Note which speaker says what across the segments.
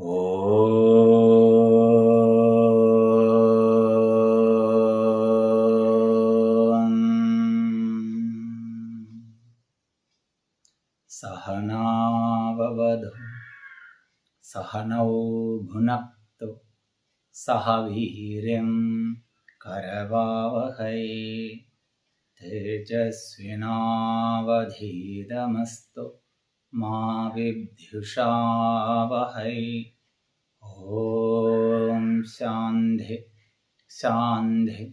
Speaker 1: ॐ सहनाववधु सहनौ भुनक्तु सह वीर्यं करवावहै तेजस्विनावधीतमस्तु मा विद्युषावहै ॐ शान्ति ശാന്തി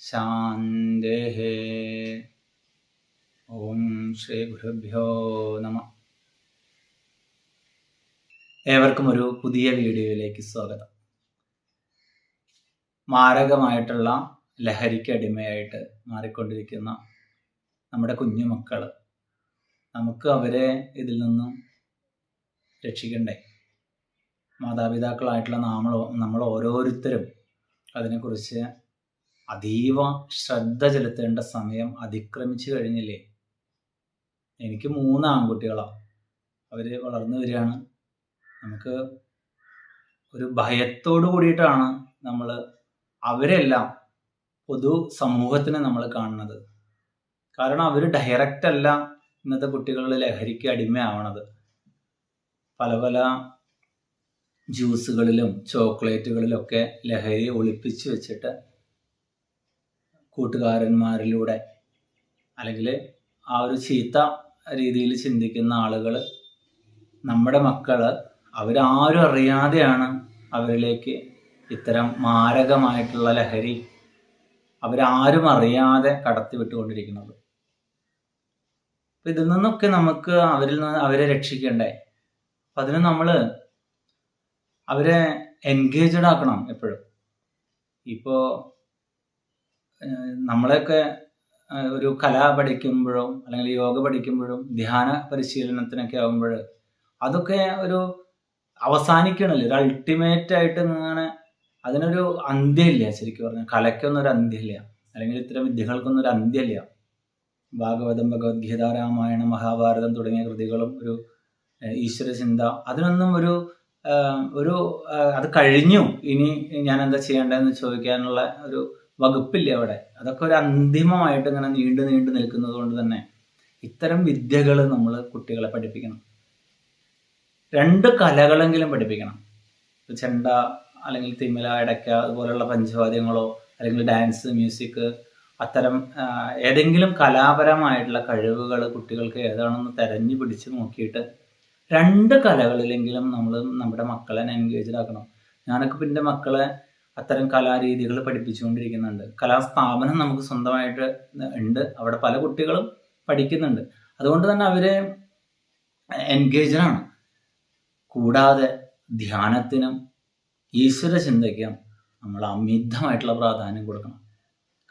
Speaker 1: ശാന്തി ഓം ശ്രീ ഗുരുഭ്യോ നമ ഏവർക്കും ഒരു പുതിയ വീഡിയോയിലേക്ക് സ്വാഗതം മാരകമായിട്ടുള്ള ലഹരിക്ക് അടിമയായിട്ട് മാറിക്കൊണ്ടിരിക്കുന്ന നമ്മുടെ കുഞ്ഞുമക്കൾ നമുക്ക് അവരെ ഇതിൽ നിന്നും രക്ഷിക്കണ്ടേ? മാതാപിതാക്കളായിട്ടുള്ള നമ്മൾ നമ്മൾ ഓരോരുത്തരും അതിനെക്കുറിച്ച് അതീവ ശ്രദ്ധ ചെലുത്തേണ്ട സമയം അതിക്രമിച്ചു കഴിഞ്ഞില്ലേ? എനിക്ക് മൂന്ന് ആൺകുട്ടികളാണ് അവർ വളർന്നു വരികയാണ്. നമുക്ക് ഒരു ഭയത്തോടു കൂടിയിട്ടാണ് നമ്മൾ അവരെല്ലാം പൊതു സമൂഹത്തിന് നമ്മൾ കാണുന്നത്. കാരണം അവർ ഡയറക്റ്റ് അല്ല ഇന്നത്തെ കുട്ടികൾ ലഹരിക്ക് അടിമയാവണത്. പല പല ജ്യൂസുകളിലും ചോക്ലേറ്റുകളിലൊക്കെ ലഹരി ഒളിപ്പിച്ചു വെച്ചിട്ട് കൂട്ടുകാരന്മാരിലൂടെ അല്ലെങ്കിൽ ആ ഒരു ചീത്ത രീതിയിൽ ചിന്തിക്കുന്ന ആളുകൾ നമ്മുടെ മക്കൾ അവരാരും അറിയാതെയാണ് അവരിലേക്ക് ഇത്തരം മാരകമായിട്ടുള്ള ലഹരി അവരാരും അറിയാതെ കടത്തി വിട്ടുകൊണ്ടിരിക്കുന്നത് അപ്പം ഇതിൽ നിന്നൊക്കെ നമുക്ക് അവരിൽ നിന്ന് അവരെ രക്ഷിക്കണ്ടേ? അപ്പം അതിന് നമ്മൾ അവരെ എൻഗേജഡ് ആക്കണം എപ്പോഴും. ഇപ്പോ നമ്മളെയൊക്കെ ഒരു കല പഠിക്കുമ്പോഴും അല്ലെങ്കിൽ യോഗ പഠിക്കുമ്പോഴും ധ്യാന പരിശീലനത്തിനൊക്കെ ആകുമ്പോൾ അതൊക്കെ ഒരു അവസാനിക്കണല്ലോ? ഒരു അൾട്ടിമേറ്റ് ആയിട്ട് ഇങ്ങനെ അതിനൊരു അന്ത്യമില്ല ശരിക്കും പറഞ്ഞാൽ. കലയ്ക്കൊന്നും ഒരു അന്ത്യമില്ല. അല്ലെങ്കിൽ ഇത്തരം വിദ്യകൾക്കൊന്നും ഒരു അന്ത്യമില്ല. ഭാഗവതം ഭഗവത്ഗീത രാമായണം മഹാഭാരതം തുടങ്ങിയ കൃതികളും ഒരു ഈശ്വര ചിന്ത. അതിനൊന്നും ഒരു ഒരു അത് കഴിഞ്ഞു. ഇനി ഞാൻ എന്താ ചെയ്യേണ്ടതെന്ന് ചോദിക്കാനുള്ള ഒരു വകുപ്പില്ല അവിടെ? അതൊക്കെ ഒരു അന്തിമമായിട്ട് ഇങ്ങനെ നീണ്ടു നീണ്ടു നിൽക്കുന്നത് കൊണ്ട് തന്നെ ഇത്തരം വിദ്യകൾ നമ്മൾ കുട്ടികളെ പഠിപ്പിക്കണം. രണ്ട് കലകളെങ്കിലും പഠിപ്പിക്കണം. ചെണ്ട അല്ലെങ്കിൽ തിമില ഇടയ്ക്ക അതുപോലെയുള്ള പഞ്ചവാദ്യങ്ങളോ അല്ലെങ്കിൽ ഡാൻസ് മ്യൂസിക് അത്തരം ഏതെങ്കിലും കലാപരമായിട്ടുള്ള കഴിവുകൾ കുട്ടികൾക്ക് ഏതാണെന്ന് തെരഞ്ഞു പിടിച്ച് നോക്കിയിട്ട് രണ്ട് കലകളിലെങ്കിലും നമ്മൾ നമ്മുടെ മക്കളെ ആക്കണം. ഞാനൊക്കെ പിന്നെ മക്കളെ അത്തരം കലാരീതികൾ പഠിപ്പിച്ചുകൊണ്ടിരിക്കുന്നുണ്ട്. കലാസ്ഥാപനം നമുക്ക് സ്വന്തമായിട്ട് ഉണ്ട്. അവിടെ പല കുട്ടികളും പഠിക്കുന്നുണ്ട്. അതുകൊണ്ട് തന്നെ അവർ എൻഗേജാണ് കൂടാതെ ധ്യാനത്തിനും ഈശ്വര ചിന്തയ്ക്കും നമ്മൾ അമിതമായിട്ടുള്ള പ്രാധാന്യം കൊടുക്കണം.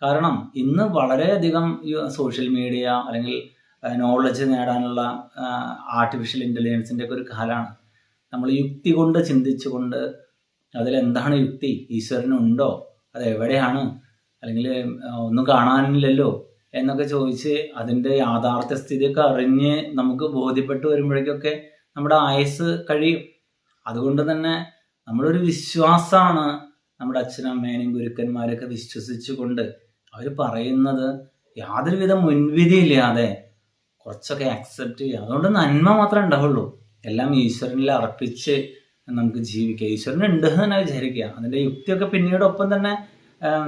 Speaker 1: കാരണം ഇന്ന് വളരെയധികം സോഷ്യൽ മീഡിയ അല്ലെങ്കിൽ നോളജ് നേടാനുള്ള ആർട്ടിഫിഷ്യൽ ഇന്റലിജൻസിന്റെ ഒക്കെ ഒരു കാലമാണ് നമ്മൾ യുക്തി കൊണ്ട് ചിന്തിച്ചുകൊണ്ട് അതിലെന്താണ് യുക്തി? ഈശ്വരനുണ്ടോ? അത് എവിടെയാണ് അല്ലെങ്കിൽ ഒന്നും കാണാനില്ലല്ലോ എന്നൊക്കെ ചോദിച്ച് അതിന്റെ യാഥാർത്ഥ്യ സ്ഥിതിയൊക്കെ അറിഞ്ഞ് നമുക്ക് ബോധ്യപ്പെട്ട് വരുമ്പോഴേക്കൊക്കെ നമ്മുടെ ആയുസ് കഴിയും. അതുകൊണ്ട് തന്നെ നമ്മളൊരു വിശ്വാസമാണ് നമ്മുടെ അച്ഛനമ്മേനെയും ഗുരുക്കന്മാരെയൊക്കെ വിശ്വസിച്ചുകൊണ്ട് അവർ പറയുന്നത് യാതൊരുവിധ മുൻവിധിയില്ലാതെ കുറച്ചൊക്കെ അക്സെപ്റ്റ് ചെയ്യുക. അതുകൊണ്ട് നന്മ മാത്രമേ ഉണ്ടാവുള്ളൂ. എല്ലാം ഈശ്വരനിൽ അർപ്പിച്ച് നമുക്ക് ജീവിക്കുക ഈശ്വരൻ ഉണ്ട് തന്നെ വിചാരിക്കുക. അതിന്റെ യുക്തിയൊക്കെ പിന്നീട് ഒപ്പം തന്നെ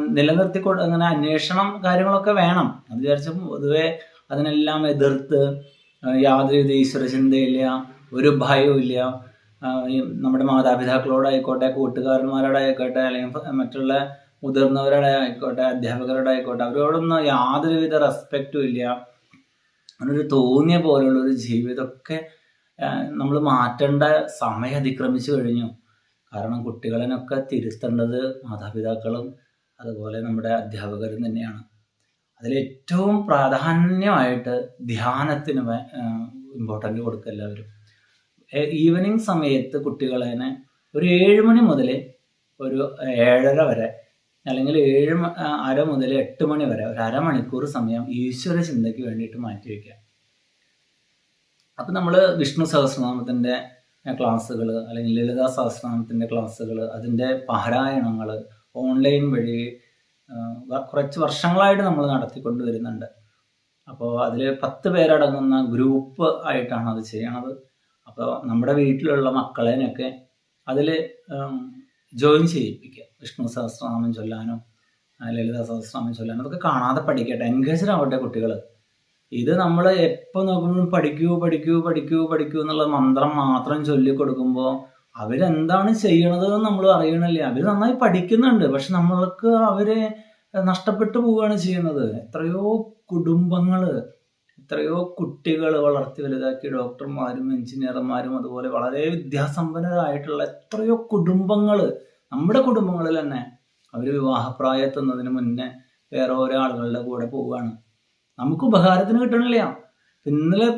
Speaker 1: നിലനിർത്തി അങ്ങനെ അന്വേഷണം കാര്യങ്ങളൊക്കെ വേണം. അത് വിചാരിച്ചപ്പോൾ പൊതുവെ അതിനെല്ലാം എതിർത്ത് യാതൊരു ഈശ്വര ചിന്തയില്ല ഒരു ഭയവും ഇല്ല. നമ്മുടെ മാതാപിതാക്കളോടായിക്കോട്ടെ കൂട്ടുകാരന്മാരോടായിക്കോട്ടെ അല്ലെങ്കിൽ മറ്റുള്ള മുതിർന്നവരുടെ ആയിക്കോട്ടെ അധ്യാപകരുടെ ആയിക്കോട്ടെ അവരോടൊന്നും യാതൊരുവിധ റെസ്പെക്റ്റും ഇല്ല. അങ്ങനൊരു തോന്നിയ പോലുള്ള ഒരു ജീവിതമൊക്കെ നമ്മൾ മാറ്റേണ്ട സമയം അതിക്രമിച്ചു കഴിഞ്ഞു. കാരണം കുട്ടികളിനൊക്കെ തിരുത്തേണ്ടത് മാതാപിതാക്കളും അതുപോലെ നമ്മുടെ അധ്യാപകരും തന്നെയാണ്. അതിലേറ്റവും പ്രാധാന്യമായിട്ട് ധ്യാനത്തിന് ഇമ്പോർട്ടന്റ് കൊടുക്കുക എല്ലാവരും. ഈവനിങ് സമയത്ത് കുട്ടികളെ ഒരു ഏഴ് മണി മുതൽ ഒരു ഏഴര വരെ അല്ലെങ്കിൽ ഏഴ് അര മുതൽ എട്ട് മണി വരെ ഒരു അരമണിക്കൂർ സമയം ഈശ്വര ചിന്തയ്ക്ക് വേണ്ടിയിട്ട് മാറ്റിവെക്കുക അപ്പം നമ്മൾ വിഷ്ണു സഹസ്രനാമത്തിന്റെ ക്ലാസ്സുകൾ അല്ലെങ്കിൽ ലളിതാ സഹസ്രനാമത്തിന്റെ ക്ലാസ്സുകൾ അതിന്റെ പാരായണങ്ങൾ ഓൺലൈൻ വഴി കുറച്ച് വർഷങ്ങളായിട്ട് നമ്മൾ നടത്തിക്കൊണ്ട് വരുന്നുണ്ട്. അപ്പോൾ അതിൽ പത്ത് പേരടങ്ങുന്ന ഗ്രൂപ്പ് ആയിട്ടാണ് അത് ചെയ്യണത്. അപ്പോൾ നമ്മുടെ വീട്ടിലുള്ള മക്കളേനൊക്കെ അതിൽ ജോയിൻ ചെയ്യിപ്പിക്കുക. വിഷ്ണു സഹസ്രനാമം ചൊല്ലാനോ ലളിത സഹസ്രനാമം ചൊല്ലാനോ അതൊക്കെ കാണാതെ പഠിക്കട്ടെ. എൻഗേജ്ഡ് ആവട്ടെ കുട്ടികൾ ഇത് നമ്മൾ എപ്പോൾ നോക്കുമ്പോഴും പഠിക്കൂ പഠിക്കൂ പഠിക്കൂ പഠിക്കൂ എന്നുള്ള മന്ത്രം മാത്രം ചൊല്ലിക്കൊടുക്കുമ്പോൾ അവരെന്താണ് ചെയ്യണത് എന്ന് നമ്മൾ അറിയണില്ല. അവർ നന്നായി പഠിക്കുന്നുണ്ട്. പക്ഷെ നമ്മൾക്ക് അവരെ നഷ്ടപ്പെട്ടു പോവുകയാണ് ചെയ്യുന്നത്. എത്രയോ കുടുംബങ്ങൾ എത്രയോ കുട്ടികൾ വളർത്തി വലുതാക്കി ഡോക്ടർമാരും എഞ്ചിനീയർമാരും അതുപോലെ വളരെ വിദ്യാസമ്പന്നരായിട്ടുള്ള എത്രയോ കുടുംബങ്ങൾ നമ്മുടെ കുടുംബങ്ങളിൽ തന്നെ അവർ വിവാഹപ്രായത്തുന്നതിന് മുന്നേ വേറെ ഓരോ ആളുകളുടെ കൂടെ പോവുകയാണ്. നമുക്ക് ഉപകാരത്തിന് കിട്ടണില്ല. ഇന്നലെ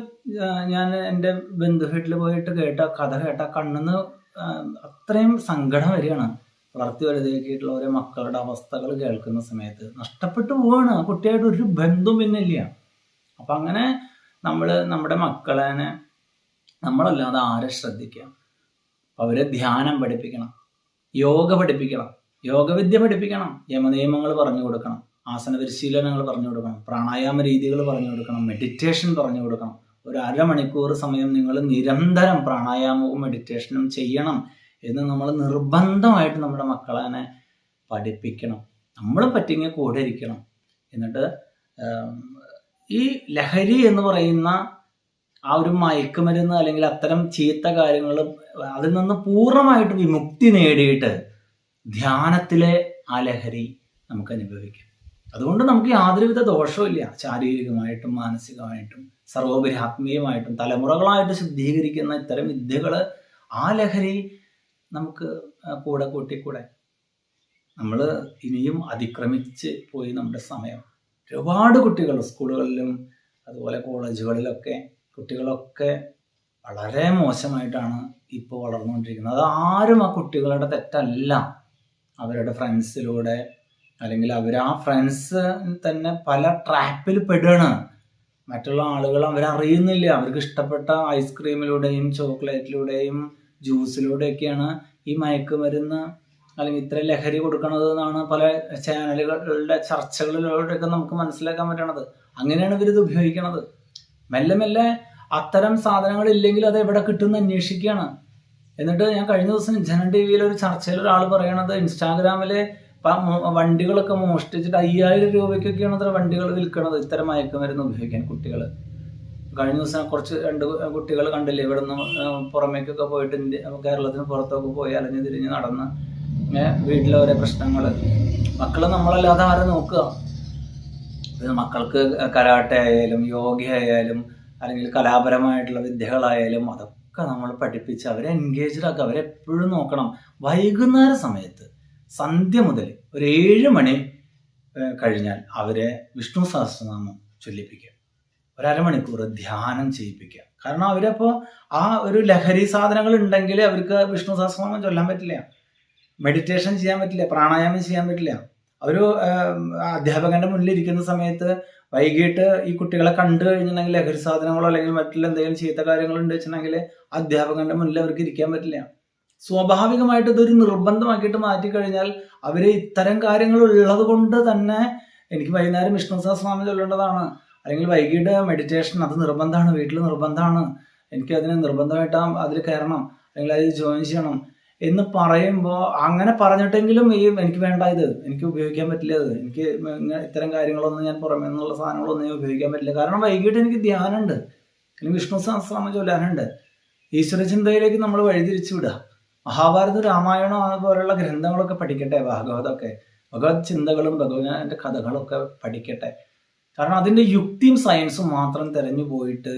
Speaker 1: ഞാൻ എന്റെ ബന്ധു വീട്ടിൽ പോയിട്ട് കേട്ട കഥ കേട്ട കണ്ണെന്ന് അത്രയും സങ്കടം വരികയാണ്. വളർത്തി വലുതാക്കിയിട്ടുള്ള ഓരോ മക്കളുടെ അവസ്ഥകൾ കേൾക്കുന്ന സമയത്ത്. നഷ്ടപ്പെട്ടു പോവാണ്. ആ കുട്ടിയായിട്ട് ഒരു ബന്ധം പിന്നെ ഇല്ല. അപ്പം അങ്ങനെ നമ്മൾ നമ്മുടെ മക്കളെ നമ്മളല്ലാതെ ആരെ ശ്രദ്ധിക്കാം അവരെ ധ്യാനം പഠിപ്പിക്കണം. യോഗ പഠിപ്പിക്കണം. യോഗവിദ്യ പഠിപ്പിക്കണം. യമനിയമങ്ങൾ പറഞ്ഞു കൊടുക്കണം. ആസന പരിശീലനങ്ങൾ പറഞ്ഞു കൊടുക്കണം. പ്രാണായാമ രീതികൾ പറഞ്ഞു കൊടുക്കണം. മെഡിറ്റേഷൻ പറഞ്ഞു കൊടുക്കണം. ഒരു അരമണിക്കൂർ സമയം നിങ്ങൾ നിരന്തരം പ്രാണായാമവും മെഡിറ്റേഷനും ചെയ്യണം എന്ന് നമ്മൾ നിർബന്ധമായിട്ട് നമ്മുടെ മക്കളെ പഠിപ്പിക്കണം. നമ്മൾ പറ്റിങ്ങി കൂടെ ഇരിക്കണം. എന്നിട്ട് ഈ ലഹരി എന്ന് പറയുന്ന ആ ഒരു മയക്കുമരുന്ന് അല്ലെങ്കിൽ അത്തരം ചീത്ത കാര്യങ്ങൾ അതിൽ നിന്ന് പൂർണമായിട്ട് വിമുക്തി നേടിയിട്ട് ധ്യാനത്തിലെ ആ ലഹരി നമുക്ക് അനുഭവിക്കാം. അതുകൊണ്ട് നമുക്ക് യാതൊരുവിധ ദോഷവുമില്ല ശാരീരികമായിട്ടും മാനസികമായിട്ടും സർവോപരി ആത്മീയമായിട്ടും തലമുറകളായിട്ട് ശുദ്ധീകരിക്കുന്ന ഇത്തരം വിദ്യകൾ ആ ലഹരി നമുക്ക് കൂടെ കൂട്ടിക്കൂടെ നമ്മൾ ഇനിയും അതിക്രമിച്ച് പോയി നമ്മുടെ സമയം. ഒരുപാട് കുട്ടികൾ സ്കൂളുകളിലും അതുപോലെ കോളേജുകളിലൊക്കെ കുട്ടികളൊക്കെ വളരെ മോശമായിട്ടാണ് ഇപ്പോൾ വളർന്നുകൊണ്ടിരിക്കുന്നത്. അത് ആരും ആ കുട്ടികളുടെ തെറ്റല്ല. അവരുടെ ഫ്രണ്ട്സിലൂടെ അല്ലെങ്കിൽ അവർ ആ ഫ്രണ്ട്സ് തന്നെ പല ട്രാപ്പിൽ പെടുകയാണ്. മറ്റുള്ള ആളുകൾ അവരറിയുന്നില്ല. അവർക്ക് ഇഷ്ടപ്പെട്ട ഐസ്ക്രീമിലൂടെയും ചോക്ലേറ്റിലൂടെയും ജ്യൂസിലൂടെയൊക്കെയാണ് ഈ മയക്കുമരുന്ന് അല്ലെങ്കിൽ ഇത്ര ലഹരി കൊടുക്കണത് എന്നാണ് പല ചാനലുകളുടെ ചർച്ചകളിലൂടെയൊക്കെ നമുക്ക് മനസ്സിലാക്കാൻ പറ്റണത്. അങ്ങനെയാണ് ഇവരിത് ഉപയോഗിക്കണത്. മെല്ലെ മെല്ലെ അത്തരം സാധനങ്ങൾ ഇല്ലെങ്കിൽ അത് എവിടെ കിട്ടുമെന്ന് അന്വേഷിക്കുകയാണ്. എന്നിട്ട് ഞാൻ കഴിഞ്ഞ ദിവസം ജനൻ ടി വിയിൽ ഒരു ചർച്ചയിൽ ഒരാൾ പറയണത് ഇൻസ്റ്റാഗ്രാമിലെ വണ്ടികളൊക്കെ മോഷ്ടിച്ചിട്ട് അയ്യായിരം രൂപയ്ക്കൊക്കെയാണ് അത്ര വണ്ടികൾ വിൽക്കുന്നത് ഇത്തരം മയക്കുമരുന്ന് ഉപയോഗിക്കാൻ കുട്ടികൾ കഴിഞ്ഞ ദിവസം കുറച്ച് രണ്ട് കുട്ടികൾ കണ്ടില്ലേ ഇവിടെ നിന്ന് പുറമേക്കൊക്കെ പോയിട്ട് ഇന്ത്യ കേരളത്തിന് പുറത്തൊക്കെ പോയി അലഞ്ഞു തിരിഞ്ഞ് നടന്ന് വീട്ടിലെ ഓരോ പ്രശ്നങ്ങൾ മക്കൾ നമ്മളല്ലാതെ ആരെ നോക്കുക. മക്കൾക്ക് കരാട്ടെ ആയാലും യോഗ ആയാലും അല്ലെങ്കിൽ കലാപരമായിട്ടുള്ള വിദ്യകളായാലും അതൊക്കെ നമ്മൾ പഠിപ്പിച്ച് അവരെ എൻഗേജ്ഡ് ആക്കുക. അവരെ എപ്പോഴും നോക്കണം. വൈകുന്നേര സമയത്ത് സന്ധ്യ മുതൽ ഒരു ഏഴ് മണി കഴിഞ്ഞാൽ അവരെ വിഷ്ണു സഹസ്രനാമം ചൊല്ലിപ്പിക്കുക. ഒരു ധ്യാനം ചെയ്യിപ്പിക്കുക. കാരണം അവരപ്പോൾ ആ ഒരു ലഹരി സാധനങ്ങൾ ഉണ്ടെങ്കിൽ അവർക്ക് വിഷ്ണു സഹസ്രനാമം ചൊല്ലാൻ പറ്റില്ല. മെഡിറ്റേഷൻ ചെയ്യാൻ പറ്റില്ല. പ്രാണായാമം ചെയ്യാൻ പറ്റില്ല. ഒരു അധ്യാപകന്റെ മുന്നിൽ ഇരിക്കുന്ന സമയത്ത് വൈകിട്ട് ഈ കുട്ടികളെ കണ്ടു കഴിഞ്ഞിട്ടുണ്ടെങ്കിൽ ലഹരി സാധനങ്ങളോ അല്ലെങ്കിൽ മറ്റുള്ള എന്തെങ്കിലും ചീത്ത കാര്യങ്ങളോ ഉണ്ട് വെച്ചിട്ടുണ്ടെങ്കിൽ അധ്യാപകന്റെ മുന്നിൽ അവർക്ക് ഇരിക്കാൻ പറ്റില്ല. സ്വാഭാവികമായിട്ട് ഇതൊരു നിർബന്ധമാക്കിയിട്ട് മാറ്റി കഴിഞ്ഞാൽ അവർ ഇത്തരം കാര്യങ്ങൾ ഉള്ളത് കൊണ്ട് തന്നെ എനിക്ക് വൈകുന്നേരം വിഷ്ണു സഹസ്രനാമം ചൊല്ലേണ്ടതാണ്. അല്ലെങ്കിൽ വൈകിട്ട് മെഡിറ്റേഷൻ അത് നിർബന്ധമാണ് വീട്ടിൽ നിർബന്ധമാണ്. എനിക്ക് അതിന് നിർബന്ധമായിട്ട് അതിൽ കയറണം. അല്ലെങ്കിൽ അതിൽ ജോയിൻ ചെയ്യണം. എന്ന് പറയുമ്പോൾ അങ്ങനെ പറഞ്ഞിട്ടെങ്കിലും ഈ എനിക്ക് വേണ്ട ഇത് എനിക്ക് ഉപയോഗിക്കാൻ പറ്റില്ല ഇത് എനിക്ക് ഇത്തരം കാര്യങ്ങളൊന്നും ഞാൻ പുറമേ നിന്നുള്ള സാധനങ്ങളൊന്നും ഞാൻ ഉപയോഗിക്കാൻ പറ്റില്ല. കാരണം വൈകിട്ട് എനിക്ക് ധ്യാനമുണ്ട്. എനിക്ക് വിഷ്ണു സഹസ്രനാമം ചൊല്ലാനുണ്ട് ഈശ്വര ചിന്തയിലേക്ക് നമ്മൾ വഴിതിരിച്ചു വിടുക മഹാഭാരത രാമായണം അതുപോലുള്ള ഗ്രന്ഥങ്ങളൊക്കെ പഠിക്കട്ടെ ഭാഗവതമൊക്കെ ഭഗവത് ചിന്തകളും ഭഗവാന്റെ കഥകളൊക്കെ പഠിക്കട്ടെ. കാരണം അതിന്റെ യുക്തിയും സയൻസും മാത്രം തിരഞ്ഞു പോയിട്ട്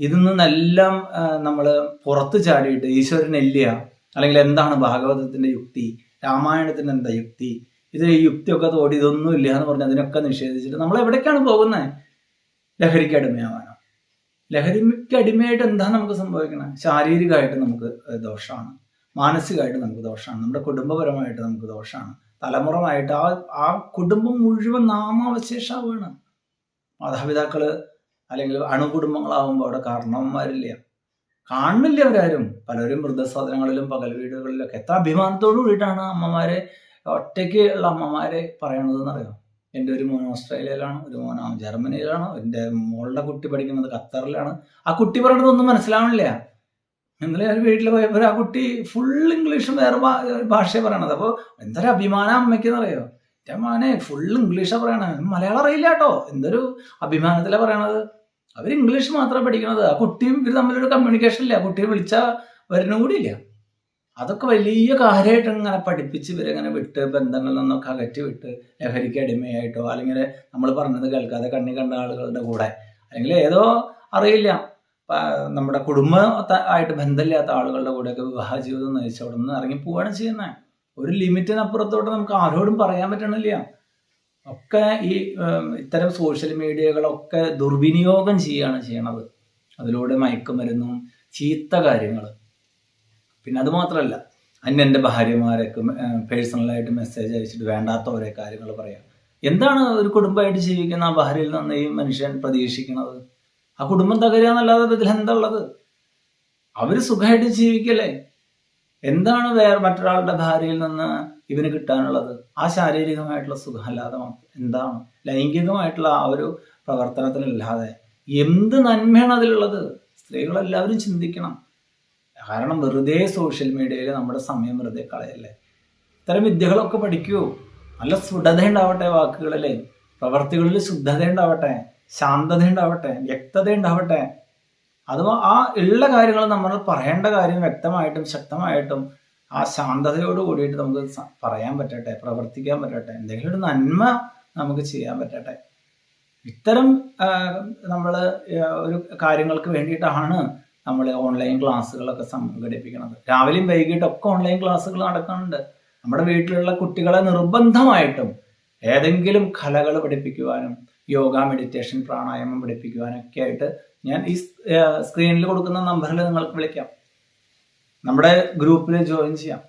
Speaker 1: ഇതിൽ നിന്നെല്ലാം നമ്മൾ പുറത്ത് ചാടിയിട്ട് ഈശ്വരനില്ല അല്ലെങ്കിൽ എന്താണ് ഭാഗവതത്തിന്റെ യുക്തി? രാമായണത്തിന്റെ എന്താ യുക്തി? ഇത് യുക്തിയൊക്കെ തോടി ഇതൊന്നും ഇല്ല എന്ന് പറഞ്ഞ് അതിനൊക്കെ നിഷേധിച്ചിട്ട് നമ്മൾ എവിടേക്കാണ് പോകുന്നത്? ലഹരിക്ക് അടിമയാവാനോ ലഹരിക്ക് അടിമയായിട്ട് എന്താണ് നമുക്ക് സംഭവിക്കണം? ശാരീരികമായിട്ട് നമുക്ക് ദോഷമാണ്. മാനസികമായിട്ട് നമുക്ക് ദോഷമാണ്. നമ്മുടെ കുടുംബപരമായിട്ട് നമുക്ക് ദോഷമാണ്. തലമുറമായിട്ട് ആ ആ കുടുംബം മുഴുവൻ നാമാവശേഷാവുകയാണ് മാതാപിതാക്കൾ അല്ലെങ്കിൽ അണുകുടുംബങ്ങളാവുമ്പോൾ അവിടെ കാരണവന്മാരില്ല. കാണുന്നില്ല അവരാരും പലരും വൃദ്ധസാധനങ്ങളിലും പകൽ വീടുകളിലൊക്കെ. എത്ര അഭിമാനത്തോടു കൂടിയിട്ടാണ് അമ്മമാരെ ഒറ്റയ്ക്ക് ഉള്ള അമ്മമാരെ പറയണത് എന്നറിയാം എന്റെ ഒരു മോൻ ഓസ്ട്രേലിയയിലാണ് ഒരു മോൻ ജർമ്മനിയിലാണ് എന്റെ മോളുടെ കുട്ടി പഠിക്കുന്നത് ഖത്തറിലാണ്. ആ കുട്ടി പറയണതൊന്നും മനസ്സിലാവണില്ല. ഇന്നലെ ഒരു വീട്ടിൽ പോയപ്പോൾ ആ കുട്ടി ഫുൾ ഇംഗ്ലീഷും വേറെ ഭാഷയാണ് പറയണത്. അപ്പോൾ എന്തൊരു അഭിമാനം അമ്മയ്ക്കെന്നറിയോ? എന്റെ മോനെ ഫുൾ ഇംഗ്ലീഷാണ് പറയണത്. മലയാളം അറിയില്ല കേട്ടോ. എന്തൊരു അഭിമാനത്തിലാണ് പറയണത്? അവർ ഇംഗ്ലീഷ് മാത്രമാണ് പഠിക്കുന്നത് ആ കുട്ടിയും ഇവർ തമ്മിലൊരു കമ്മ്യൂണിക്കേഷൻ ഇല്ല. കുട്ടിയെ വിളിച്ചാൽ വരുന്ന കൂടിയില്ല അതൊക്കെ വലിയ കാര്യമായിട്ട് ഇങ്ങനെ പഠിപ്പിച്ച് ഇവരെങ്ങനെ വിട്ട് ബന്ധങ്ങളിൽ നിന്നൊക്കെ അകറ്റി വിട്ട് ലഹരിക്ക് അടിമയായിട്ടോ അല്ലെങ്കിൽ നമ്മൾ പറഞ്ഞത് കേൾക്കാതെ കണ്ണി കണ്ട ആളുകളുടെ കൂടെ അല്ലെങ്കിൽ ഏതോ അറിയില്ല. നമ്മുടെ കുടുംബ ആയിട്ട് ബന്ധമില്ലാത്ത ആളുകളുടെ കൂടെയൊക്കെ വിവാഹ ജീവിതം നയിച്ച് അവിടെ നിന്ന് ഇറങ്ങി പോവുകയാണ് ചെയ്യുന്നത്. ഒരു ലിമിറ്റിനപ്പുറത്തോട്ട് നമുക്ക് ആരോടും പറയാൻ പറ്റണില്ല. ഒക്കെ ഈ ഇത്തരം സോഷ്യൽ മീഡിയകളൊക്കെ ദുർവിനിയോഗം ചെയ്യുകയാണ് ചെയ്യണത്. അതിലൂടെ മയക്കുമരുന്നും ചീത്ത കാര്യങ്ങൾ പിന്നെ അത് മാത്രമല്ല അന്യ എന്റെ ഭാര്യമാരൊക്കെ പേഴ്സണലായിട്ട് മെസ്സേജ് അയച്ചിട്ട് വേണ്ടാത്ത ഓരോ കാര്യങ്ങൾ പറയാം. എന്താണ് ഒരു കുടുംബമായിട്ട് ജീവിക്കുന്ന ആ ഭാര്യയിൽ നിന്ന് ഈ മനുഷ്യൻ പ്രതീക്ഷിക്കുന്നത് ആ കുടുംബം തകരുക എന്നല്ലാതെ ഇതിൽ എന്താ ഉള്ളത്? അവർ സുഖമായിട്ട് ജീവിക്കല്ലേ? എന്താണ് വേറെ മറ്റൊരാളുടെ ഭാര്യയിൽ നിന്ന് ഇവന് കിട്ടാനുള്ളത്? ആ ശാരീരികമായിട്ടുള്ള സുഖം അല്ലാതെ എന്താണ്? ലൈംഗികമായിട്ടുള്ള ആ ഒരു പ്രവർത്തനത്തിനല്ലാതെ എന്ത് നന്മയാണ് അതിലുള്ളത്? സ്ത്രീകളെല്ലാവരും ചിന്തിക്കണം. കാരണം വെറുതെ സോഷ്യൽ മീഡിയയിൽ നമ്മുടെ സമയം വെറുതെ കളയല്ലേ? ഇത്തരം വിദ്യകളൊക്കെ പഠിക്കൂ. നല്ല സ്ഫുടത ഉണ്ടാവട്ടെ വാക്കുകളിൽ പ്രവർത്തികളിൽ ശുദ്ധത ഉണ്ടാവട്ടെ ശാന്തത ഉണ്ടാവട്ടെ വ്യക്തത ഉണ്ടാവട്ടെ അഥവാ ആ ഉള്ള കാര്യങ്ങൾ നമ്മൾ പറയേണ്ട കാര്യം വ്യക്തമായിട്ടും ശക്തമായിട്ടും ആ ശാന്തതയോട് കൂടിയിട്ട് നമുക്ക് പറയാൻ പറ്റട്ടെ പ്രവർത്തിക്കാൻ പറ്റട്ടെ എന്തെങ്കിലും ഒരു നന്മ നമുക്ക് ചെയ്യാൻ പറ്റട്ടെ. ഇത്തരം നമ്മൾ ഒരു കാര്യങ്ങൾക്ക് വേണ്ടിയിട്ടാണ് നമ്മൾ ഓൺലൈൻ ക്ലാസ്സുകളൊക്കെ സംഘടിപ്പിക്കുന്നത്. രാവിലെയും വൈകിട്ടൊക്കെ ഓൺലൈൻ ക്ലാസ്സുകൾ നടക്കുന്നുണ്ട് നമ്മുടെ വീട്ടിലുള്ള കുട്ടികളെ നിർബന്ധമായിട്ടും ഏതെങ്കിലും കലകൾ പഠിപ്പിക്കുവാനും യോഗ മെഡിറ്റേഷൻ പ്രാണായാമം പഠിപ്പിക്കുവാനൊക്കെ ആയിട്ട് ഞാൻ ഈ സ്ക്രീനിൽ കൊടുക്കുന്ന നമ്പറിൽ നിങ്ങൾക്ക് വിളിക്കാം. നമ്മുടെ ഗ്രൂപ്പിൽ ജോയിൻ ചെയ്യാം.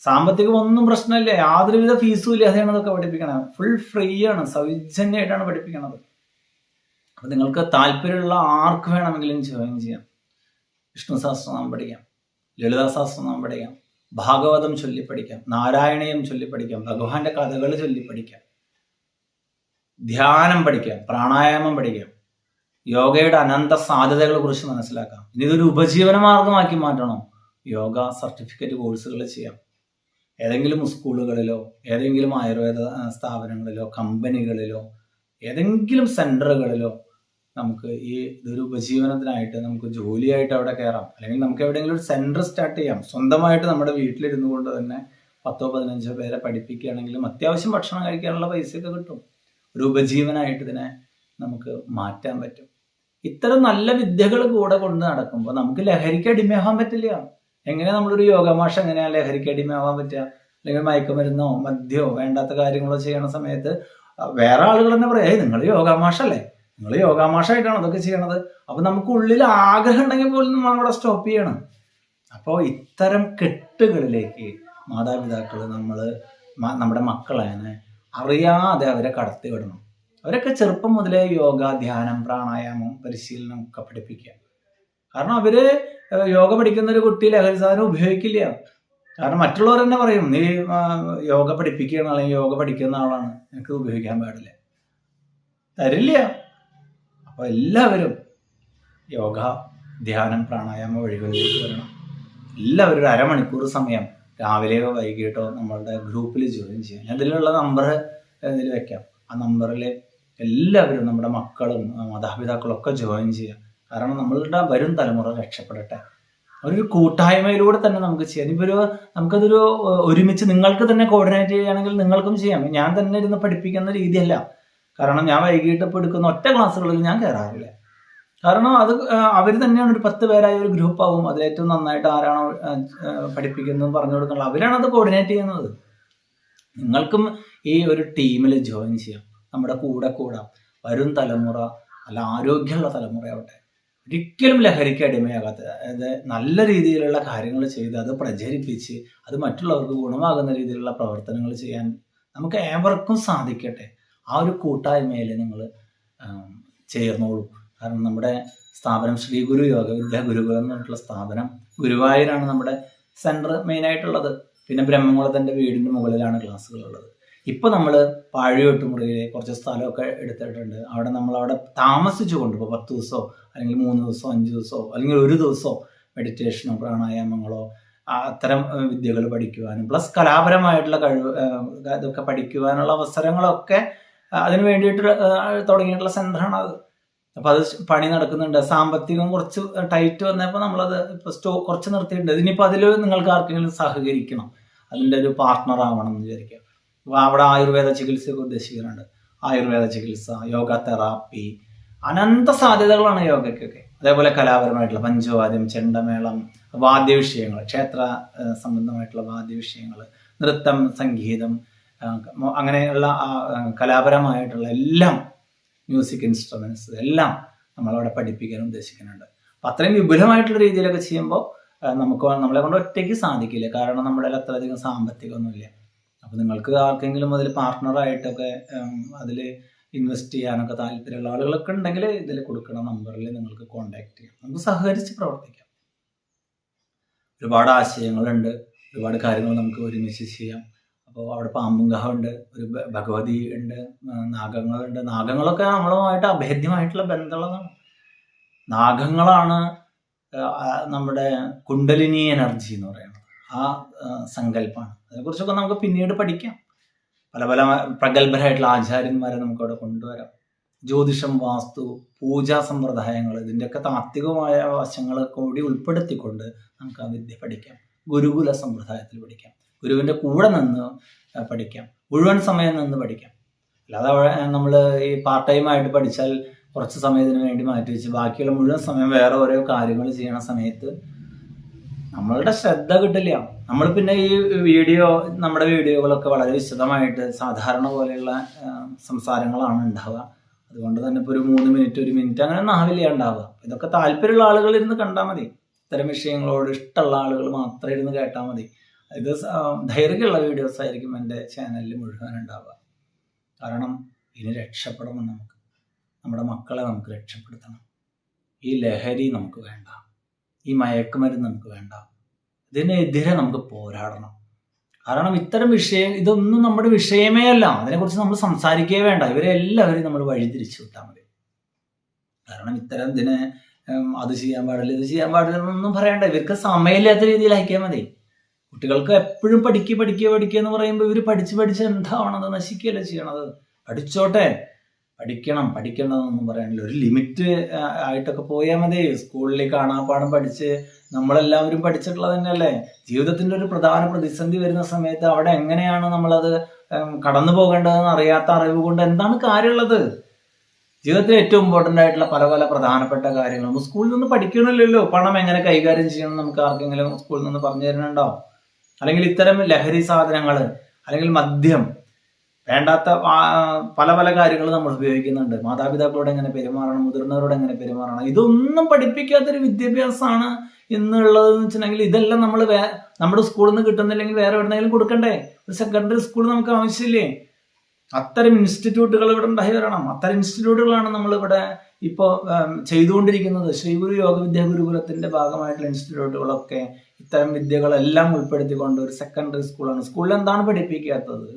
Speaker 1: സാമ്പത്തികം ഒന്നും പ്രശ്നമില്ല. യാതൊരുവിധ ഫീസും ഇല്ലാതെയാണ് ഇതൊക്കെ പഠിപ്പിക്കണത് ഫുൾ ഫ്രീ ആണ്. സൗജന്യമായിട്ടാണ് പഠിപ്പിക്കണത്. അപ്പൊ നിങ്ങൾക്ക് താല്പര്യമുള്ള ആർക്ക് വേണമെങ്കിലും ജോയിൻ ചെയ്യാം. വിഷ്ണു സഹസ്രനാമം പഠിക്കാം. ലളിതാ പഠിക്കാം. ഭാഗവതം ചൊല്ലി പഠിക്കാം. നാരായണീയം ചൊല്ലി പഠിക്കാം. ഭഗവാന്റെ കഥകൾ ചൊല്ലി പഠിക്കാം. ധ്യാനം പഠിക്കാം. പ്രാണായാമം പഠിക്കാം. യോഗയുടെ അനന്ത സാധ്യതകളെ കുറിച്ച് മനസ്സിലാക്കാം. ഇനി ഇതൊരു ഉപജീവന മാർഗമാക്കി മാറ്റണോ. യോഗ സർട്ടിഫിക്കറ്റ് കോഴ്സുകൾ ചെയ്യാം. ഏതെങ്കിലും സ്കൂളുകളിലോ ഏതെങ്കിലും ആയുർവേദ സ്ഥാപനങ്ങളിലോ കമ്പനികളിലോ ഏതെങ്കിലും സെന്ററുകളിലോ നമുക്ക് ഈ ഇതൊരു ഉപജീവനത്തിനായിട്ട് നമുക്ക് ജോലിയായിട്ട് അവിടെ കയറാം. അല്ലെങ്കിൽ നമുക്ക് എവിടെയെങ്കിലും ഒരു സെന്റർ സ്റ്റാർട്ട് ചെയ്യാം. സ്വന്തമായിട്ട് നമ്മുടെ വീട്ടിലിരുന്നു കൊണ്ട് തന്നെ പത്തോ പതിനഞ്ചോ പേരെ പഠിപ്പിക്കുകയാണെങ്കിലും അത്യാവശ്യം ഭക്ഷണം കഴിക്കാനുള്ള പൈസയൊക്കെ കിട്ടും. ഒരു ഉപജീവനമായിട്ട് ഇതിനെ നമുക്ക് മാറ്റാൻ പറ്റും. ഇത്തരം നല്ല വിദ്യകൾ കൂടെ കൊണ്ട് നടക്കുമ്പോൾ നമുക്ക് ലഹരിക്ക് അടിമയാവാൻ പറ്റില്ല. എങ്ങനെ നമ്മളൊരു യോഗമാഷ എങ്ങനെയാ ലഹരിക്ക് അടിമയാവാൻ പറ്റുക? അല്ലെങ്കിൽ മയക്കുമരുന്നോ മദ്യമോ വേണ്ടാത്ത കാര്യങ്ങളോ ചെയ്യണ സമയത്ത് വേറെ ആളുകൾ തന്നെ പറയാം ഏയ് നിങ്ങൾ യോഗാമാഷല്ലേ നിങ്ങൾ യോഗാമാഷായിട്ടാണ് അതൊക്കെ ചെയ്യണത്. അപ്പൊ നമുക്ക് ഉള്ളിൽ ആഗ്രഹം ഉണ്ടെങ്കിൽ പോലും നമ്മൾ അവിടെ സ്റ്റോപ്പ് ചെയ്യണം. അപ്പോൾ ഇത്തരം കെട്ടുകളിലേക്ക് മാതാപിതാക്കൾ നമ്മൾ നമ്മുടെ മക്കളെ അറിയാതെ അവരെ കടത്തി വിടണം അവരൊക്കെ ചെറുപ്പം മുതലേ യോഗ ധ്യാനം പ്രാണായാമം പരിശീലനം ഒക്കെ പഠിപ്പിക്കുക. കാരണം അവർ യോഗ പഠിക്കുന്ന ഒരു കുട്ടി ലഹരി സാധനം ഉപയോഗിക്കില്ല. കാരണം മറ്റുള്ളവർ തന്നെ പറയും നീ യോഗ പഠിപ്പിക്കുകയാണ് അല്ലെങ്കിൽ യോഗ പഠിക്കുന്ന ആളാണ്. നിനക്ക് ഉപയോഗിക്കാൻ പാടില്ല. തരില്ല. അപ്പൊ എല്ലാവരും യോഗ ധ്യാനം പ്രാണായാമ വഴികളിലേക്ക് വരണം. എല്ലാവരും ഒരു അരമണിക്കൂർ സമയം രാവിലെയോ വൈകിട്ടോ നമ്മളുടെ ഗ്രൂപ്പിൽ ജോയിൻ ചെയ്യാം. അതിലുള്ള നമ്പർ ഇതിൽ വെക്കാം. ആ നമ്പറിൽ എല്ലാവരും നമ്മുടെ മക്കളും ആ, മാതാപിതാക്കളും ഒക്കെ ജോയിൻ ചെയ്യുക. കാരണം നമ്മളുടെ വരും തലമുറ രക്ഷപ്പെടട്ടെ. ഒരു കൂട്ടായ്മയിലൂടെ തന്നെ നമുക്ക് ചെയ്യാം. ഒരു നമുക്കതൊരു ഒരുമിച്ച് നിങ്ങൾക്ക് തന്നെ കോർഡിനേറ്റ് ചെയ്യുകയാണെങ്കിൽ നിങ്ങൾക്കും ചെയ്യാം. ഞാൻ തന്നെ ഇരുന്ന് പഠിപ്പിക്കുന്ന രീതിയല്ല. കാരണം ഞാൻ വൈകിട്ട് ഇപ്പോൾ എടുക്കുന്ന ഒറ്റ ക്ലാസ്സുകളിൽ ഞാൻ കയറാറില്ല കാരണം അത് അവർ തന്നെയാണ് ഒരു പത്ത് പേരായ ഒരു ഗ്രൂപ്പ് ആവും. അതിലേറ്റവും നന്നായിട്ട് ആരാണോ പഠിപ്പിക്കുന്നത് പറഞ്ഞു കൊടുക്കുന്നത് അവരാണ് അത് കോർഡിനേറ്റ് ചെയ്യുന്നത്. നിങ്ങൾക്കും ഈ ഒരു ടീമിൽ ജോയിൻ ചെയ്യാം. നമ്മുടെ കൂടെ കൂടാം. വരും തലമുറ നല്ല ആരോഗ്യമുള്ള തലമുറയാവട്ടെ ഒരിക്കലും ലഹരിക്ക് അടിമയാകാത്ത അതായത് നല്ല രീതിയിലുള്ള കാര്യങ്ങൾ ചെയ്ത് അത് പ്രചരിപ്പിച്ച് അത് മറ്റുള്ളവർക്ക് ഗുണമാകുന്ന രീതിയിലുള്ള പ്രവർത്തനങ്ങൾ ചെയ്യാൻ നമുക്ക് ഏവർക്കും സാധിക്കട്ടെ. ആ ഒരു കൂട്ടായ്മയിൽ നിങ്ങൾ ചേർന്നോളൂ. കാരണം നമ്മുടെ സ്ഥാപനം ശ്രീ ഗുരു യോഗ വിദ്യാ ഗുരുകുലം എന്ന് പറഞ്ഞിട്ടുള്ള സ്ഥാപനം ഗുരുവായൂരാണ് നമ്മുടെ സെന്റർ മെയിനായിട്ടുള്ളത് പിന്നെ ബ്രഹ്മകുളത്തിന്റെ വീടിന്റെ മുകളിലാണ് ക്ലാസ്സുകളുള്ളത്. ഇപ്പോൾ നമ്മൾ മുറിയിൽ കുറച്ച് സ്ഥലമൊക്കെ എടുത്തിട്ടുണ്ട്. അവിടെ നമ്മൾ അവിടെ താമസിച്ചുകൊണ്ട് ഇപ്പോൾ പത്ത് ദിവസമോ അല്ലെങ്കിൽ മൂന്ന് ദിവസമോ അഞ്ച് ദിവസമോ അല്ലെങ്കിൽ ഒരു ദിവസമോ മെഡിറ്റേഷനോ പ്രാണായാമങ്ങളോ അത്തരം വിദ്യകൾ പഠിക്കുവാനും പ്ലസ് കലാപരമായിട്ടുള്ള കഴിവ് ഇതൊക്കെ പഠിക്കുവാനുള്ള അവസരങ്ങളൊക്കെ അതിന് വേണ്ടിയിട്ട് തുടങ്ങിയിട്ടുള്ള സെന്ററാണ് അത്. അപ്പൊ അത് പണി നടക്കുന്നുണ്ട്. സാമ്പത്തികം കുറച്ച് ടൈറ്റ് വന്നപ്പോൾ നമ്മളത് ഇപ്പോൾ സ്റ്റോ കുറച്ച് നിർത്തിയിട്ടുണ്ട്. ഇനിയിപ്പോൾ അതിൽ നിങ്ങൾക്ക് ആർക്കെങ്കിലും സഹകരിക്കണം? അതിന്റെ ഒരു പാർട്ട്ണർ ആവണം എന്ന് വിചാരിക്കുക അപ്പോൾ അവിടെ ആയുർവേദ ചികിത്സയൊക്കെ ഉദ്ദേശിക്കുന്നുണ്ട്. ആയുർവേദ ചികിത്സ യോഗ തെറാപ്പി അനന്ത സാധ്യതകളാണ് യോഗയ്ക്കൊക്കെ. അതേപോലെ കലാപരമായിട്ടുള്ള പഞ്ചവാദ്യം ചെണ്ടമേളം വാദ്യവിഷയങ്ങൾ ക്ഷേത്ര സംബന്ധമായിട്ടുള്ള വാദ്യവിഷയങ്ങൾ നൃത്തം സംഗീതം അങ്ങനെയുള്ള കലാപരമായിട്ടുള്ള എല്ലാം മ്യൂസിക് ഇൻസ്ട്രുമെന്റ്സ് എല്ലാം നമ്മളവിടെ പഠിപ്പിക്കാൻ ഉദ്ദേശിക്കുന്നുണ്ട്. അപ്പം അത്രയും വിപുലമായിട്ടുള്ള രീതിയിലൊക്കെ ചെയ്യുമ്പോൾ നമുക്ക് നമ്മളെ കൊണ്ട് ഒറ്റയ്ക്ക് സാധിക്കില്ല. കാരണം നമ്മുടെ അത്രയധികം സാമ്പത്തികമൊന്നുമില്ല. അപ്പോൾ നിങ്ങൾക്ക് ആർക്കെങ്കിലും അതിൽ പാർട്ട്ണറായിട്ടൊക്കെ അതിൽ ഇൻവെസ്റ്റ് ചെയ്യാനൊക്കെ താല്പര്യമുള്ള ആളുകളൊക്കെ ഉണ്ടെങ്കിൽ ഇതിൽ കൊടുക്കുന്ന നമ്പറിൽ നിങ്ങൾക്ക് കോൺടാക്ട് ചെയ്യാം. നമുക്ക് സഹകരിച്ച് പ്രവർത്തിക്കാം. ഒരുപാട് ആശയങ്ങളുണ്ട്. ഒരുപാട് കാര്യങ്ങൾ നമുക്ക് ഒരുമിച്ച് ചെയ്യാം. അപ്പോൾ അവിടെ പാമ്പുംഗഹമുണ്ട് ഒരു ഭഗവതി ഉണ്ട് നാഗങ്ങളുണ്ട് നാഗങ്ങളൊക്കെ നമ്മളുമായിട്ട് അഭേദ്യമായിട്ടുള്ള ബന്ധമുള്ളതാണ്. നാഗങ്ങളാണ് നമ്മുടെ കുണ്ടലിനി എനർജി എന്ന് പറയുന്നത്. ആ സങ്കല്പമാണ് അതിനെക്കുറിച്ചൊക്കെ നമുക്ക് പിന്നീട് പഠിക്കാം. പല പല പ്രഗത്ഭരായിട്ടുള്ള ആചാര്യന്മാരെ നമുക്ക് അവിടെ കൊണ്ടുവരാം. ജ്യോതിഷം വാസ്തു പൂജാ സമ്പ്രദായങ്ങൾ ഇതിന്റെയൊക്കെ താത്വികമായ വശങ്ങൾ കൂടി ഉൾപ്പെടുത്തിക്കൊണ്ട് നമുക്ക് ആ വിദ്യ പഠിക്കാം. ഗുരുകുല സമ്പ്രദായത്തിൽ പഠിക്കാം. ഗുരുവിന്റെ കൂടെ നിന്ന് പഠിക്കാം. മുഴുവൻ സമയം നിന്ന് പഠിക്കാം. അല്ലാതെ നമ്മൾ ഈ പാർട്ട് ടൈം ആയിട്ട് പഠിച്ചാൽ കുറച്ച് സമയത്തിന് വേണ്ടി മാറ്റി വെച്ച് ബാക്കിയുള്ള മുഴുവൻ സമയം വേറെ ഓരോ കാര്യങ്ങൾ ചെയ്യണ സമയത്ത് നമ്മളുടെ ശ്രദ്ധ കിട്ടില്ല. നമ്മൾ പിന്നെ ഈ വീഡിയോ നമ്മുടെ വീഡിയോകളൊക്കെ വളരെ വിശദമായിട്ട് സാധാരണ പോലെയുള്ള സംസാരങ്ങളാണ് ഉണ്ടാവുക. അതുകൊണ്ട് തന്നെ ഇപ്പോൾ ഒരു മൂന്ന് മിനിറ്റ് ഒരു മിനിറ്റ് അങ്ങനെ നാവില്ല ഉണ്ടാവുക. ഇതൊക്കെ താല്പര്യമുള്ള ആളുകൾ ഇരുന്ന് കണ്ടാൽ മതി. ഇത്തരം വിഷയങ്ങളോട് ഇഷ്ടമുള്ള ആളുകൾ മാത്രം ഇരുന്ന് കേട്ടാൽ മതി. ഇത് ധൈര്യമുള്ള വീഡിയോസ് ആയിരിക്കും എന്റെ ചാനലിൽ മുഴുവൻ ഉണ്ടാവുക. കാരണം ഇനി രക്ഷപ്പെടണം നമുക്ക്. നമ്മുടെ മക്കളെ നമുക്ക് രക്ഷപ്പെടുത്തണം. ഈ ലഹരി നമുക്ക് വേണ്ട. ഈ മയക്കുമരുന്ന് നമുക്ക് വേണ്ട. ഇതിനെതിരെ നമുക്ക് പോരാടണം. കാരണം ഇത്തരം വിഷയം ഇതൊന്നും നമ്മുടെ വിഷയമേ അല്ല. അതിനെക്കുറിച്ച് നമ്മൾ സംസാരിക്കേ വേണ്ട. ഇവരെ എല്ലാവരും നമ്മൾ വഴിതിരിച്ചു വിട്ടാൽ മതി. കാരണം ഇത്തരം ഇതിനെ അത് ചെയ്യാൻ പാടില്ല ഇത് ചെയ്യാൻ പാടില്ല എന്നൊന്നും പറയണ്ട. ഇവർക്ക് സമയമില്ലാത്ത രീതിയിൽ അയക്കാൻ മതി. കുട്ടികൾക്ക് എപ്പോഴും പഠിക്കുക പഠിക്കുക പഠിക്കുക എന്ന് പറയുമ്പോൾ ഇവർ പഠിച്ച് പഠിച്ച് എന്താവണത്? നശിക്കുകയല്ലേ ചെയ്യണത്? പഠിച്ചോട്ടെ. പഠിക്കണം പഠിക്കണമെന്നൊന്നും പറയാനില്ല. ഒരു ലിമിറ്റ് ആയിട്ടൊക്കെ പോയാൽ മതി. സ്കൂളിൽ കാണാപ്പാടം പഠിച്ച് നമ്മളെല്ലാവരും പഠിച്ചിട്ടുള്ളത് തന്നെയല്ലേ? ജീവിതത്തിന്റെ ഒരു പ്രധാന പ്രതിസന്ധി വരുന്ന സമയത്ത് അവിടെ എങ്ങനെയാണ് നമ്മളത് കടന്നു പോകേണ്ടതെന്ന് അറിയാത്ത അറിവ് കൊണ്ട് എന്താണ് കാര്യമുള്ളത്? ജീവിതത്തിൽ ഏറ്റവും ഇമ്പോർട്ടന്റ് ആയിട്ടുള്ള പല പല പ്രധാനപ്പെട്ട കാര്യങ്ങളും സ്കൂളിൽ നിന്ന് പഠിക്കണമല്ലോ പണം എങ്ങനെ കൈകാര്യം ചെയ്യണം നമുക്ക് ആർക്കെങ്കിലും സ്കൂളിൽ നിന്ന് പറഞ്ഞു തരുന്നുണ്ടോ? അല്ലെങ്കിൽ ഇത്തരം ലഹരി സാധനങ്ങൾ അല്ലെങ്കിൽ മദ്യം വേണ്ടാത്ത പല പല കാര്യങ്ങൾ നമ്മൾ ഉപയോഗിക്കുന്നുണ്ട്. മാതാപിതാക്കളോട് എങ്ങനെ പെരുമാറണം? മുതിർന്നവരോട് എങ്ങനെ പെരുമാറണം? ഇതൊന്നും പഠിപ്പിക്കാത്തൊരു വിദ്യാഭ്യാസമാണ് എന്നുള്ളത് വെച്ചിട്ടുണ്ടെങ്കിൽ ഇതെല്ലാം നമ്മൾ വേ നമ്മുടെ സ്കൂളിൽ നിന്ന് കിട്ടുന്നില്ലെങ്കിൽ വേറെ എവിടെന്നെങ്കിലും കൊടുക്കണ്ടേ? ഒരു സെക്കൻഡറി സ്കൂൾ നമുക്ക് ആവശ്യമില്ലേ? അത്തരം ഇൻസ്റ്റിറ്റ്യൂട്ടുകൾ ഇവിടെ ഉണ്ടായി വരണം. അത്തരം ഇൻസ്റ്റിറ്റ്യൂട്ടുകളാണ് നമ്മളിവിടെ ഇപ്പോൾ ചെയ്തുകൊണ്ടിരിക്കുന്നത്. ശ്രീഗുരു യോഗ ഭാഗമായിട്ടുള്ള ഇൻസ്റ്റിറ്റ്യൂട്ടുകളൊക്കെ ഇത്തരം വിദ്യകളെല്ലാം ഉൾപ്പെടുത്തിക്കൊണ്ട് ഒരു സെക്കൻഡറി സ്കൂളാണ് സ്കൂളിൽ എന്താണ് പഠിപ്പിക്കാത്തത്?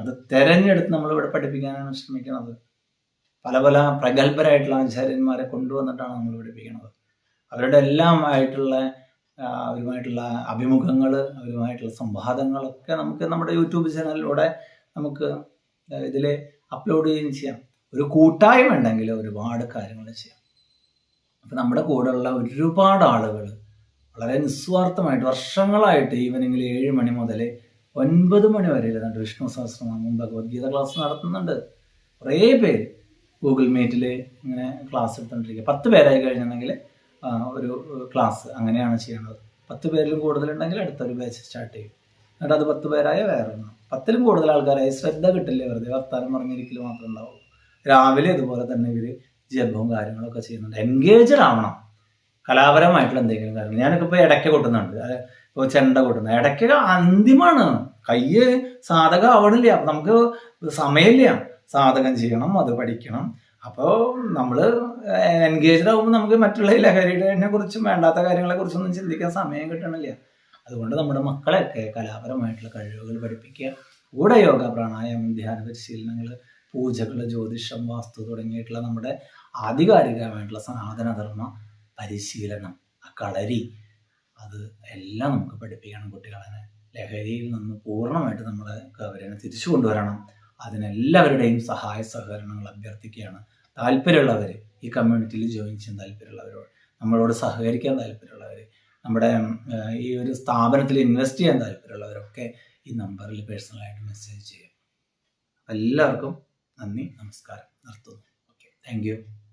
Speaker 1: അത് തെരഞ്ഞെടുത്ത് നമ്മൾ ഇവിടെ പഠിപ്പിക്കാനാണ് ശ്രമിക്കുന്നത്. പല പല പ്രഗത്ഭരായിട്ടുള്ള ആചാര്യന്മാരെ കൊണ്ടുവന്നിട്ടാണ് നമ്മൾ പഠിപ്പിക്കുന്നത്. അവരുടെ എല്ലാം ആയിട്ടുള്ള അവരുമായിട്ടുള്ള അഭിമുഖങ്ങൾ അവരുമായിട്ടുള്ള സംവാദങ്ങളൊക്കെ നമുക്ക് നമ്മുടെ യൂട്യൂബ് ചാനലിലൂടെ നമുക്ക് ഇതിൽ അപ്ലോഡ് ചെയ്യുകയും ചെയ്യാം. ഒരു കൂട്ടായ്മ ഉണ്ടെങ്കിൽ ഒരുപാട് കാര്യങ്ങൾ ചെയ്യാം. അപ്പം നമ്മുടെ കൂടെയുള്ള ഒരുപാട് ആളുകൾ വളരെ നിസ്വാർത്ഥമായിട്ട് വർഷങ്ങളായിട്ട് ഈവനിങ്ങിൽ ഏഴ് മണി മുതൽ ഒൻപത് മണി വരെ ഇരുന്നിട്ട് വിഷ്ണു സഹസ്രനാമം ഭഗവത്ഗീത ക്ലാസ് നടത്തുന്നുണ്ട്. കുറേ പേര് ഗൂഗിൾ മീറ്റിൽ ഇങ്ങനെ ക്ലാസ് എടുത്തുകൊണ്ടിരിക്കുക പത്ത് പേരായി കഴിഞ്ഞിട്ടുണ്ടെങ്കിൽ ഒരു ക്ലാസ് അങ്ങനെയാണ് ചെയ്യേണ്ടത് പത്ത് പേരിലും കൂടുതലുണ്ടെങ്കിൽ അടുത്തൊരു ബാച്ച് സ്റ്റാർട്ട് ചെയ്യും. എന്നിട്ട് അത് പത്ത് പേരായ വേറെ ഒന്നും പത്തിലും കൂടുതൽ ആൾക്കാരായി ശ്രദ്ധ കിട്ടില്ലേ വെറുതെ? വർത്താനം പറഞ്ഞിരിക്കൽ മാത്രം ഉണ്ടാവും രാവിലെ ഇതുപോലെ തന്നെ ഇവർ ജപവും കാര്യങ്ങളൊക്കെ ചെയ്യുന്നുണ്ട്. എൻഗേജഡ് ആവണം. കലാപരമായിട്ടുള്ള എന്തെങ്കിലും കാര്യങ്ങൾ. ഞാനൊക്കെ ഇപ്പോൾ ഇടയ്ക്ക് കൊട്ടുന്നുണ്ട്. ചെണ്ട കൊട്ടുന്നത്. ഇടയ്ക്ക് അന്തിമാണ്. കയ്യ് സാധകം ആവണില്ല. നമുക്ക് സമയമില്ല. സാധകം ചെയ്യണം അത് പഠിക്കണം. അപ്പോൾ നമ്മൾ എൻഗേജ്ഡ് ആകുമ്പോൾ നമുക്ക് മറ്റുള്ള ലഹരിയുടെ ലഹരിയെ കുറിച്ചും വേണ്ടാത്ത കാര്യങ്ങളെ കുറിച്ചൊന്നും ചിന്തിക്കാൻ സമയം കിട്ടണില്ല. അതുകൊണ്ട് നമ്മുടെ മക്കളെയൊക്കെ കലാപരമായിട്ടുള്ള കഴിവുകൾ പഠിപ്പിക്കുക. കൂടെ യോഗ പ്രാണായാമം ധ്യാന പരിശീലനങ്ങൾ പൂജകൾ ജ്യോതിഷം വാസ്തു തുടങ്ങിയിട്ടുള്ള നമ്മുടെ ആധികാരികമായിട്ടുള്ള സനാതനധർമ്മ പരിശീലനം ആ കളരി. അത് എല്ലാം നമുക്ക് പഠിപ്പിക്കണം കുട്ടികളെ. ലഹരിയിൽ നിന്ന് പൂർണമായിട്ട് നമ്മൾ അവരെ തിരിച്ചു കൊണ്ടുവരണം. അതിനെല്ലാവരുടെയും സഹായ സഹകരണങ്ങൾ അഭ്യർത്ഥിക്കുകയാണ്. താല്പര്യമുള്ളവർ ഈ കമ്മ്യൂണിറ്റിയിൽ ജോയിൻ ചെയ്യാൻ താല്പര്യമുള്ളവരോട് നമ്മളോട് സഹകരിക്കാൻ താല്പര്യമുള്ളവർ നമ്മുടെ ഈ ഒരു സ്ഥാപനത്തിൽ ഇൻവെസ്റ്റ് ചെയ്യാൻ താല്പര്യമുള്ളവരൊക്കെ ഈ നമ്പറിൽ പേഴ്സണലായിട്ട് മെസ്സേജ് ചെയ്യും എല്ലാവർക്കും നന്ദി നമസ്കാരം. നിർത്തുന്നു. Okay thank